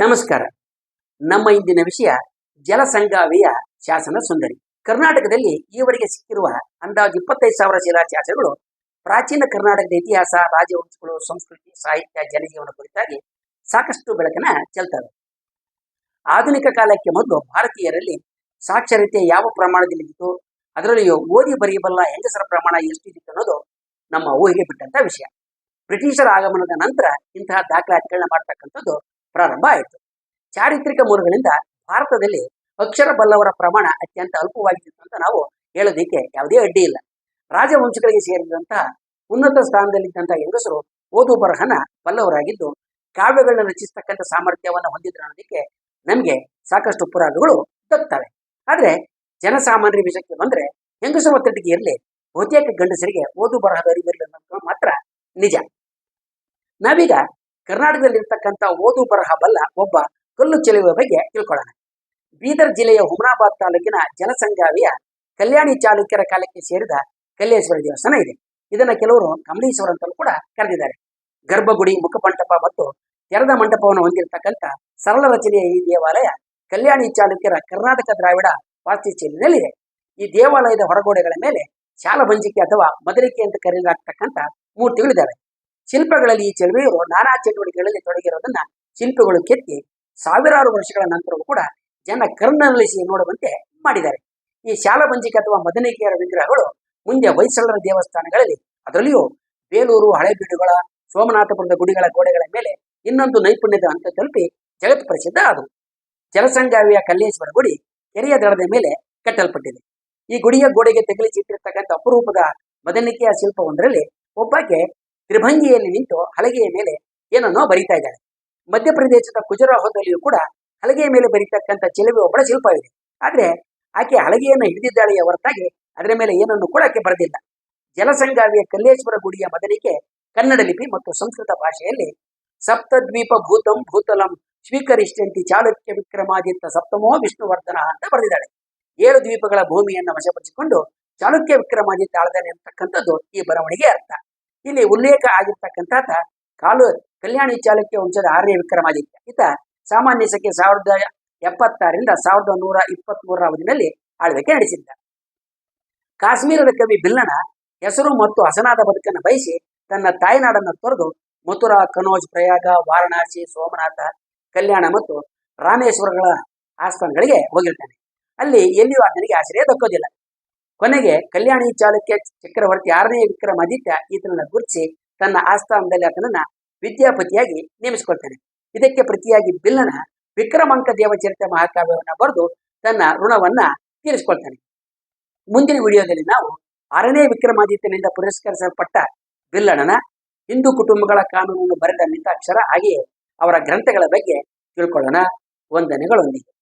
ನಮಸ್ಕಾರ. ನಮ್ಮ ಇಂದಿನ ವಿಷಯ ಜಲಸಂಗಾವಿಯ ಶಾಸನ ಸುಂದರಿ. ಕರ್ನಾಟಕದಲ್ಲಿ ಈವರೆಗೆ ಸಿಕ್ಕಿರುವ ಅಂದಾಜು ಇಪ್ಪತ್ತೈದು ಸಾವಿರ ಶಿಲಾಶಾಸನಗಳು ಪ್ರಾಚೀನ ಕರ್ನಾಟಕದ ಇತಿಹಾಸ, ರಾಜವಂಶಗಳು, ಸಂಸ್ಕೃತಿ, ಸಾಹಿತ್ಯ, ಜನಜೀವನ ಕುರಿತಾಗಿ ಸಾಕಷ್ಟು ಬೆಳಕನ್ನ ಚೆಲ್ತವೆ. ಆಧುನಿಕ ಕಾಲಕ್ಕೆ ಮೊದಲು ಭಾರತೀಯರಲ್ಲಿ ಸಾಕ್ಷರತೆ ಯಾವ ಪ್ರಮಾಣದಲ್ಲಿತ್ತು ಅದರಲ್ಲಿಯೂ ಓದಿ ಬರೆಯಬಲ್ಲ ಹೆಂಗಸರ ಪ್ರಮಾಣ ಎಷ್ಟಿತ್ತು ಅನ್ನೋದು ನಮ್ಮ ಊಹೆಗೆ ಬಿಟ್ಟಂತ ವಿಷಯ. ಬ್ರಿಟಿಷರ ಆಗಮನದ ನಂತರ ಇಂತಹ ದಾಖಲಾತಿಗಳನ್ನ ಮಾಡ್ತಕ್ಕಂಥದ್ದು ಪ್ರಾರಂಭ ಆಯಿತು. ಚಾರಿತ್ರಿಕ ಮೂಲಗಳಿಂದ ಭಾರತದಲ್ಲಿ ಅಕ್ಷರ ಬಲ್ಲವರ ಪ್ರಮಾಣ ಅತ್ಯಂತ ಅಲ್ಪವಾಗಿತ್ತು ಅಂತ ನಾವು ಹೇಳೋದಿಕ್ಕೆ ಯಾವುದೇ ಅಡ್ಡಿ ಇಲ್ಲ. ರಾಜವಂಶಗಳಿಗೆ ಸೇರಿದಂತಹ ಉನ್ನತ ಸ್ಥಾನದಲ್ಲಿದ್ದಂತಹ ಹೆಂಗಸರು ಓದು ಬರಹನ ಬಲ್ಲವರಾಗಿದ್ದು, ಕಾವ್ಯಗಳನ್ನು ರಚಿಸತಕ್ಕಂಥ ಸಾಮರ್ಥ್ಯವನ್ನು ಹೊಂದಿದ್ರು ಅನ್ನೋದಕ್ಕೆ ನಮಗೆ ಸಾಕಷ್ಟು ಪುರಾವೆಗಳು ದಕ್ತವೆ ಆದರೆ ಜನಸಾಮಾನ್ಯರ ವಿಷಯಕ್ಕೆ ಬಂದ್ರೆ ಹೆಂಗಸರ ಇರಲಿ ಬಹುತೇಕ ಗಂಡಸರಿಗೆ ಓದು ಬರಹದ ಅನ್ನೋದು ಮಾತ್ರ ನಿಜ. ನಾವೀಗ ಕರ್ನಾಟಕದಲ್ಲಿರ್ತಕ್ಕಂಥ ಓದು ಬರಹ ಬಲ್ಲ ಒಬ್ಬ ಕಲ್ಲು ಚೆಲುವ ಬಗ್ಗೆ ತಿಳ್ಕೊಳ್ಳೋಣ. ಬೀದರ್ ಜಿಲ್ಲೆಯ ಹುಮನಾಬಾದ್ ತಾಲೂಕಿನ ಜನಸಂಗಾವಿಯ ಕಲ್ಯಾಣಿ ಚಾಲುಕ್ಯರ ಕಾಲಕ್ಕೆ ಸೇರಿದ ಕಲ್ಲೇಶ್ವರ ದೇವಸ್ಥಾನ ಇದೆ. ಇದನ್ನ ಕೆಲವರು ಕಮಲೇಶ್ವರ ಅಂತಲೂ ಕೂಡ ಕರೆದಿದ್ದಾರೆ. ಗರ್ಭಗುಡಿ, ಮುಖಮಂಟಪ ಮತ್ತು ತೆರೆದ ಮಂಟಪವನ್ನು ಹೊಂದಿರತಕ್ಕಂಥ ಸರಳ ರಚನೆಯ ಈ ದೇವಾಲಯ ಕಲ್ಯಾಣಿ ಚಾಲುಕ್ಯರ ಕರ್ನಾಟಕ ದ್ರಾವಿಡ ವಾಸ್ತುಶೈಲಿನಲ್ಲಿದೆ ಈ ದೇವಾಲಯದ ಹೊರಗೋಡೆಗಳ ಮೇಲೆ ಶಾಲಭಂಜಿಕೆ ಅಥವಾ ಮದರಿಕೆ ಅಂತ ಕರೆಯಲಾಗ್ತಕ್ಕಂಥ ಮೂರ್ತಿಗಳಿದ್ದಾವೆ. ಶಿಲ್ಪಗಳಲ್ಲಿ ಈ ಚೆಲುವೆಯರು ನಾನಾ ಚಟುವಟಿಕೆಗಳಲ್ಲಿ ತೊಡಗಿರೋದನ್ನ ಶಿಲ್ಪಿಗಳು ಕೆತ್ತಿ ಸಾವಿರಾರು ವರ್ಷಗಳ ನಂತರವೂ ಕೂಡ ಜನ ಕರ್ನಲಿಸಿ ನೋಡುವಂತೆ ಮಾಡಿದ್ದಾರೆ. ಈ ಶಾಲಬಂಜಿಕ ಅಥವಾ ಮದನಿಕೆಯರ ವಿಗ್ರಹಗಳು ಮುಂದೆ ಹೊಯ್ಸಳರ ದೇವಸ್ಥಾನಗಳಲ್ಲಿ, ಅದರಲ್ಲಿಯೂ ಬೇಲೂರು ಹಳೆಬೀಡುಗಳ ಸೋಮನಾಥಪುರದ ಗುಡಿಗಳ ಗೋಡೆಗಳ ಮೇಲೆ ಇನ್ನೊಂದು ನೈಪುಣ್ಯದ ಹಂತ ತಲುಪಿ ಜಗತ್ ಪ್ರಸಿದ್ಧ ಅದು. ಜಲಸಂಗಾವಿಯ ಕಲ್ಲೇಶ್ವರ ಗುಡಿ ಕೆರೆಯ ದಡದ ಮೇಲೆ ಕಟ್ಟಲ್ಪಟ್ಟಿದೆ. ಈ ಗುಡಿಯ ಗೋಡೆಗೆ ತಗಲಿಸಿಟ್ಟಿರ್ತಕ್ಕಂಥ ಅಪರೂಪದ ಮದನಿಕೆಯ ಶಿಲ್ಪವೊಂದರಲ್ಲಿ ಒಬ್ಬಾಕೆ ತ್ರಿಭಂಗಿಯಲ್ಲಿ ನಿಂತು ಹಲಗೆಯ ಮೇಲೆ ಏನನ್ನೋ ಬರೀತಾ ಇದ್ದಾಳೆ. ಮಧ್ಯಪ್ರದೇಶದ ಖುಜರಾಹೋದಲ್ಲಿಯೂ ಕೂಡ ಹಲಗೆಯ ಮೇಲೆ ಬರೀತಕ್ಕಂಥ ಚೆಲುವೆ ಒಬ್ಬಳ ಇದೆ ಆದ್ರೆ ಆಕೆ ಹಲಗೆಯನ್ನು ಹಿಡಿದಿದ್ದಾಳೆಯ ಹೊರತಾಗಿ ಅದರ ಮೇಲೆ ಏನನ್ನು ಕೂಡ ಆಕೆ ಬರೆದಿಲ್ಲ. ಜಲಸಂಗಾವಿಯ ಕಲ್ಲೇಶ್ವರ ಗುಡಿಯ ಮದನಿಕೆ ಕನ್ನಡ ಲಿಪಿ ಮತ್ತು ಸಂಸ್ಕೃತ ಭಾಷೆಯಲ್ಲಿ ಸಪ್ತದ್ವೀಪ ಭೂತಂ ಭೂತಲಂ ಸ್ವೀಕರಿಷ್ಟಂತಿ ಚಾಲುಕ್ಯ ವಿಕ್ರಮಾದಿತ್ಯ ಸಪ್ತಮೋ ವಿಷ್ಣುವರ್ಧನ ಅಂತ ಬರೆದಿದ್ದಾಳೆ. ಏಳು ದ್ವೀಪಗಳ ಭೂಮಿಯನ್ನು ವಶಪಡಿಸಿಕೊಂಡು ಚಾಲುಕ್ಯ ವಿಕ್ರಮಾದಿತ್ಯ ಆಳ್ದಾನೆ ಅಂತಕ್ಕಂಥದ್ದು ಈ ಬರವಣಿಗೆ ಅರ್ಥ. ಇಲ್ಲಿ ಉಲ್ಲೇಖ ಆಗಿರ್ತಕ್ಕಂಥ ಕಾಲು ಕಲ್ಯಾಣಿ ಚಾಲುಕ್ಯ ವಂಶದ ಆರ್ಯ ವಿಕ್ರಮಾದಿತ್ಯ ಈತ ಸಾಮಾನ್ಯ ಸಂಖ್ಯೆ ಸಾವಿರದ ಎಪ್ಪತ್ತಾರರಿಂದ ಸಾವಿರದ ನೂರ ಇಪ್ಪತ್ತ್ ಮೂರರ ಅವಧಿನಲ್ಲಿ ಆಳ್ವಿಕೆ ನಡೆಸಿದ್ದ. ಕಾಶ್ಮೀರದ ಕವಿ ಬಿಲ್ಲನ ಹೆಸರು ಮತ್ತು ಹಸನಾದ ಬದುಕನ್ನು ಬಯಸಿ ತನ್ನ ತಾಯ್ನಾಡನ್ನು ತೊರೆದು ಮಥುರಾ, ಕನೋಜ್, ಪ್ರಯಾಗ, ವಾರಣಾಸಿ, ಸೋಮನಾಥ, ಕಲ್ಯಾಣ ಮತ್ತು ರಾಮೇಶ್ವರಗಳ ಆಸ್ಥಾನಗಳಿಗೆ ಹೋಗಿರ್ತಾನೆ. ಅಲ್ಲಿ ಎಲ್ಲಿಯೂ ಆತನಿಗೆ ಆಶ್ರಯ ದಕ್ಕೋದಿಲ್ಲ ಕೊನೆಗೆ ಕಲ್ಯಾಣಿ ಚಾಲುಕ್ಯ ಚಕ್ರವರ್ತಿ ಆರನೇ ವಿಕ್ರಮಾದಿತ್ಯ ಈತನನ್ನ ಗುರುತಿಸಿ ತನ್ನ ಆಸ್ಥಾನದಲ್ಲಿ ಆತನನ್ನ ವಿದ್ಯಾಪತಿಯಾಗಿ ನೇಮಿಸಿಕೊಳ್ತಾನೆ. ಇದಕ್ಕೆ ಪ್ರತಿಯಾಗಿ ಬಿಲ್ಲನ ವಿಕ್ರಮಾಂಕ ದೇವಚರಿತ ಮಹಾಕಾವ್ಯವನ್ನ ಬರೆದು ತನ್ನ ಋಣವನ್ನ ತೀರಿಸಿಕೊಳ್ತಾನೆ. ಮುಂದಿನ ವಿಡಿಯೋದಲ್ಲಿ ನಾವು ಆರನೇ ವಿಕ್ರಮಾದಿತ್ಯನಿಂದ ಪುರಸ್ಕರಿಸಲ್ಪಟ್ಟ ಬಿಲ್ಲಣನ ಹಿಂದೂ ಕುಟುಂಬಗಳ ಕಾನೂನನ್ನು ಬರೆದ ಮಿತಾಕ್ಷರ ಹಾಗೆಯೇ ಅವರ ಗ್ರಂಥಗಳ ಬಗ್ಗೆ ತಿಳ್ಕೊಳ್ಳೋಣ. ವಂದನೆಗಳೊಂದಿಗೆ